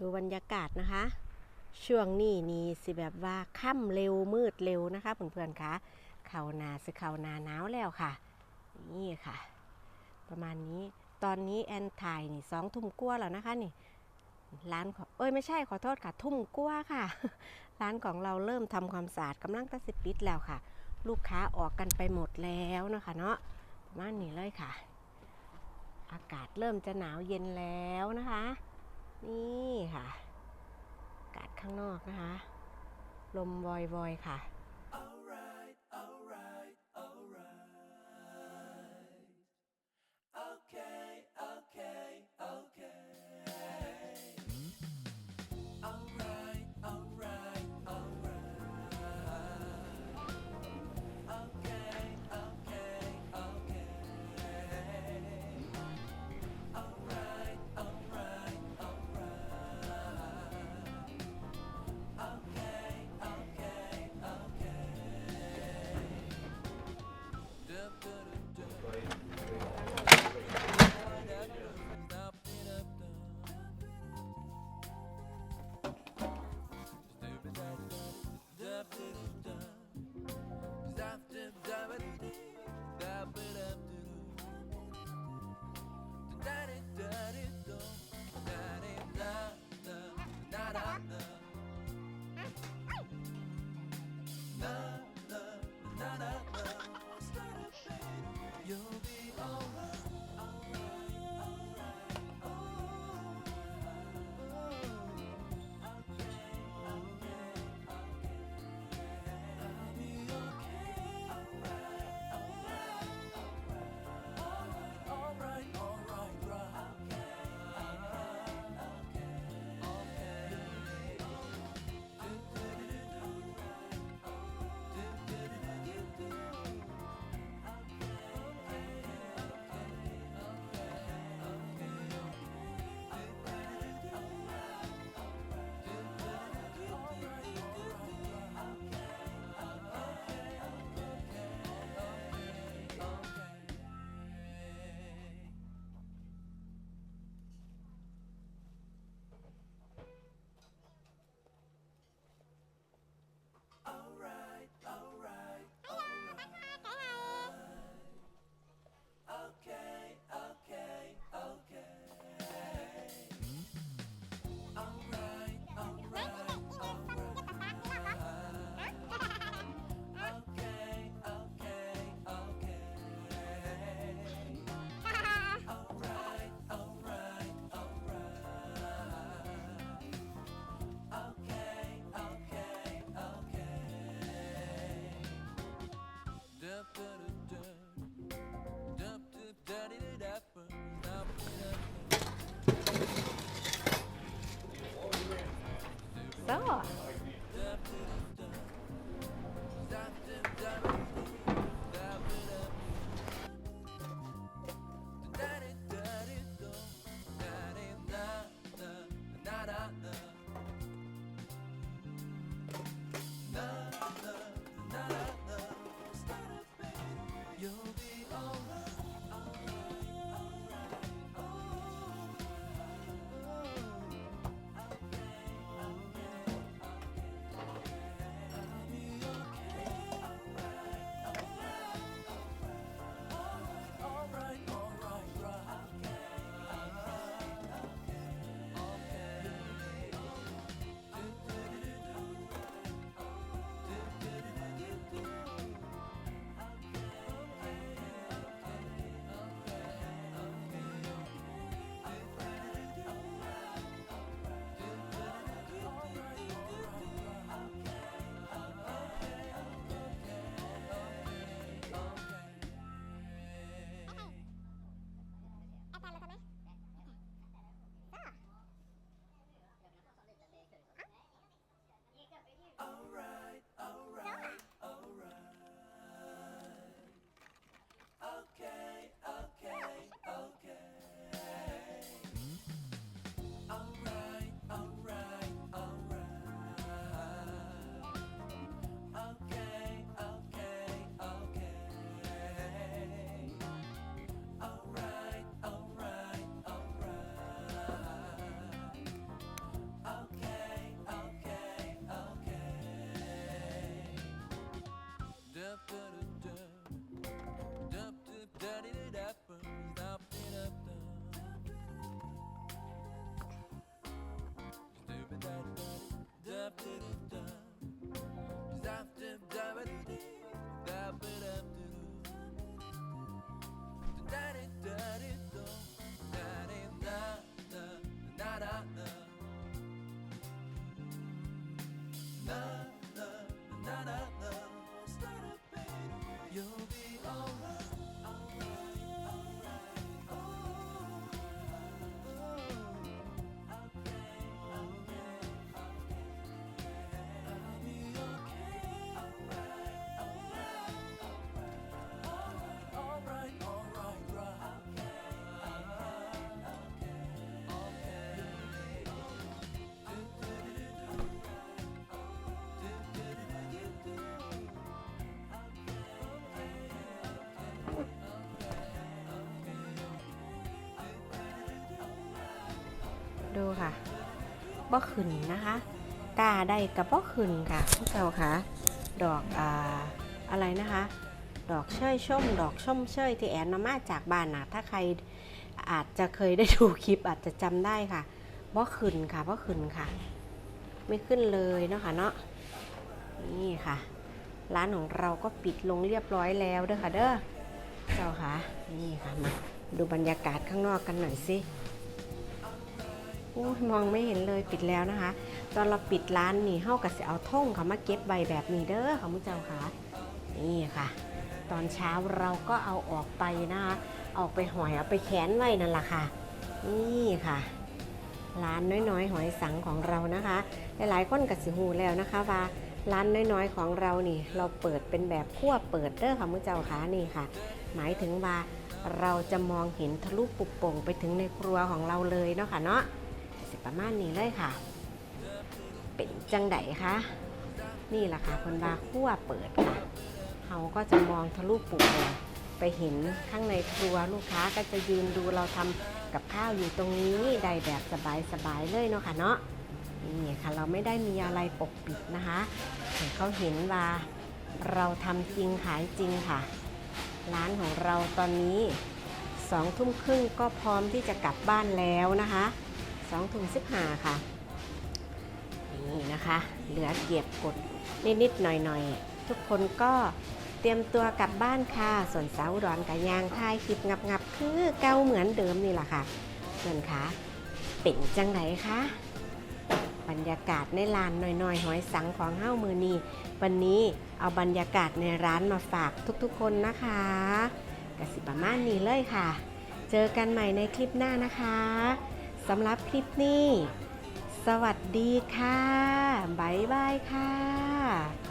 ดูบรรยากาศนะคะ ช่วงนี้นี่สิแบบว่าค่ำเร็วมืดเร็วนะคะเพื่อนๆคะเข้านาสิเข้านาหนาวแล้วค่ะ นี่ค่ะ ประมาณนี้ตอนนี้แอนถ่ายนี่สองทุ่มกว่าแล้วนะคะนี่ร้านของเอ้ยไม่ใช่ขอโทษค่ะ ทุ่มกว่าค่ะ ร้านของเราเริ่มทำความสะอาดกำลังตัดสิปิดแล้วค่ะ ลูกค้าออกกันไปหมดแล้วนะคะเนาะประมาณนี้เลยค่ะ อากาศเริ่มจะหนาวเย็นแล้วนะคะ นี่ค่ะ กาดข้างนอกนะคะ ลมวอยๆค่ะ dup, ก็ ดูค่ะบ่ขึ้นนะคะกล้าได้กับบ่ขึ้นค่ะพวกเราค่ะดอกอ่าอะไรนะคะ ดอกเชยชมดอกชมเชยที่แอนนำมาจากบ้านนะถ้าใครอาจจะเคยได้ดูคลิปอาจจะจำได้ค่ะบ่ขึ้นค่ะบ่ขึ้นค่ะ ไม่ขึ้นเลยเนาะค่ะเนาะนี่ค่ะ ร้านของเราก็ปิดลงเรียบร้อยแล้วเด้อค่ะเด้อเจ้าค่ะนี่ค่ะมาดูบรรยากาศข้างนอกกันหน่อยสิ โอ้มองไม่เห็นเลยปิดแล้วนะคะ ตอนเราปิดร้านนี่เฮากับสิเอาท่งเขามาเก็บใบแบบนี้เด้อค่ะมุเจ้าค่ะนี่ค่ะ ตอนเช้าเราก็เอาออกไปนะคะออกไปหอยเอาไปแขวนไว้นั่นแหละค่ะ นี่ค่ะ ร้านน้อยๆ หอยสังของเรานะคะ หลายๆคนกับสิหูแล้วนะคะว่าร้านน้อยๆของเรานี่ เราเปิดเป็นแบบขั้วเปิดเด้อค่ะมุเจ้าค่ะนี่ค่ะ หมายถึงว่าเราจะมองเห็นทะลุปุบโป่งไปถึงในครัวของเราเลยเนาะค่ะเนาะ สิประมาณนี้เลยค่ะ เป็นจังไดคะนี่แหละค่ะคนบาขั้วเปิดค่ะเราก็จะมองทะลุปุบโป่งไปเห็นข้างในครัวลูกค้าก็จะยืนดูเราทำกับข้าวอยู่ตรงนี้ได้แบบสบายๆเลยเนาะค่ะเนาะนี่ค่ะเราไม่ได้มีอะไรปกปิดนะคะให้เขาเห็นว่าเราทำจริงขายจริงค่ะ ร้านของเราตอนนี้สองทุ่มครึ่งก็พร้อมที่จะกลับบ้านแล้วนะคะ สองทุ่มสิบห้าค่ะ นี่นะคะ เหลือเกียบกดนิดๆหน่อยๆ ทุกคนก็เตรียมตัวกลับบ้านค่ะ ส่วนสาวอุดรกับยางทายคลิปงับๆ คือเก่าเหมือนเดิมนี่แหละค่ะเพื่อนคะเป็นจังไหนคะบรรยากาศในลานหน่อยๆหอยสังของเฮ้ามือนีวันนี้เอาบรรยากาศในร้านมาฝากทุกๆคนนะคะกสิประมาณนี้เลยค่ะ เจอกันใหม่ในคลิปหน้านะคะ สำหรับคลิปนี้ สวัสดีค่ะ บ๊ายบายค่ะ